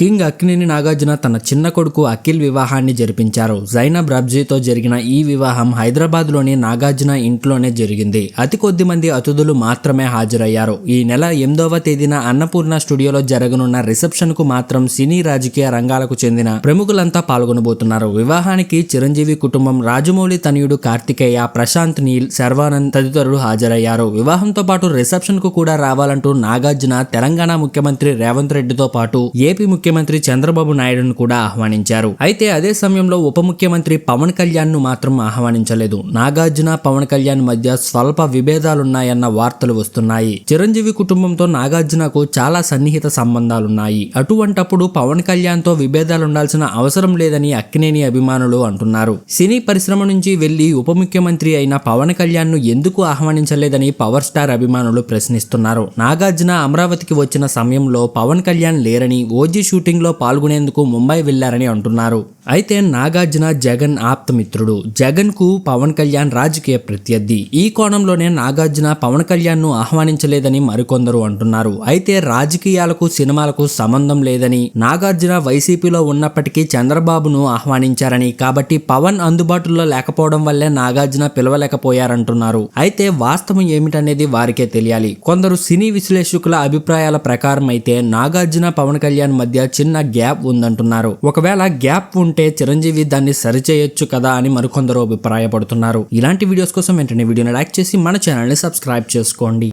King Akkineni Nagarjuna తన చిన్న కొడుకు అఖిల్ వివాహాన్ని జరిపించారు. జైనబ్ రబ్జీతో జరిగిన ఈ వివాహం హైదరాబాద్లోని నాగార్జున ఇంట్లోనే జరిగింది. అతి కొద్ది మంది అతిథులు మాత్రమే హాజరయ్యారు. ఈ నెల ఎనిమిదవ తేదీన అన్నపూర్ణ స్టూడియోలో జరగనున్న రిసెప్షన్కు మాత్రం సినీ రాజకీయ రంగాలకు చెందిన ప్రముఖులంతా పాల్గొనబోతున్నారు. వివాహానికి చిరంజీవి కుటుంబం రాజమౌళి తనయుడు కార్తికేయ ప్రశాంత్ నీల్ శర్వానంద్ తదితరులు హాజరయ్యారు. వివాహంతో పాటు రిసెప్షన్కు కూడా రావాలంటూ నాగార్జున తెలంగాణ ముఖ్యమంత్రి రేవంత్ రెడ్డితో పాటు ఏపీ ముఖ్య ముఖ్యమంత్రి చంద్రబాబు నాయుడును కూడా ఆహ్వానించారు. అయితే అదే సమయంలో ఉప ముఖ్యమంత్రి పవన్ కళ్యాణ్ను మాత్రం ఆహ్వానించలేదు. నాగార్జున పవన్ కళ్యాణ్ మధ్య స్వల్ప విభేదాలున్నాయన్న వార్తలు వస్తున్నాయి. చిరంజీవి కుటుంబంతో నాగార్జునకు చాలా సన్నిహిత సంబంధాలున్నాయి. అటువంటప్పుడు పవన్ కళ్యాణ్తో విభేదాలు ఉండాల్సిన అవసరం లేదని అక్కినేని అభిమానులు అంటున్నారు. సినీ పరిశ్రమ నుంచి వెళ్ళి ఉప ముఖ్యమంత్రి అయిన పవన్ కళ్యాణ్ను ఎందుకు ఆహ్వానించలేదని పవర్ స్టార్ అభిమానులు ప్రశ్నిస్తున్నారు. నాగార్జున అమరావతికి వచ్చిన సమయంలో పవన్ కళ్యాణ్ లేరని ఓజీ షూటింగ్లో పాల్గొనేందుకు ముంబై వెళ్ళారని అంటున్నారు. అయితే నాగార్జున జగన్ ఆప్తమిత్రుడు. జగన్కు పవన్ కళ్యాణ్ రాజకీయ ప్రత్యర్థి. ఈ కోణంలోనే నాగార్జున పవన్ కళ్యాణ్ను ఆహ్వానించలేదని మరికొందరు అంటున్నారు. అయితే రాజకీయాలకు సినిమాలకు సంబంధం లేదని నాగార్జున వైసీపీలో ఉన్నప్పటికీ చంద్రబాబును ఆహ్వానించారని. కాబట్టి పవన్ అందుబాటులో లేకపోవడం వల్లే నాగార్జున పిలవలేకపోయారంటున్నారు. అయితే వాస్తవం ఏమిటనేది వారికే తెలియాలి. కొందరు సినీ విశ్లేషకుల అభిప్రాయాల ప్రకారం అయితే నాగార్జున పవన్ కళ్యాణ్ మధ్య మధ్య చిన్న గ్యాప్ ఉందంటున్నారు. ఒకవేళ గ్యాప్ ఉంటే చిరంజీవి దాన్ని సరిచేయొచ్చు కదా అని మరికొందరు అభిప్రాయపడుతున్నారు. ఇలాంటి వీడియోస్ కోసం వెంటనే వీడియోని లైక్ చేసి మన ఛానల్ని సబ్స్క్రైబ్ చేసుకోండి.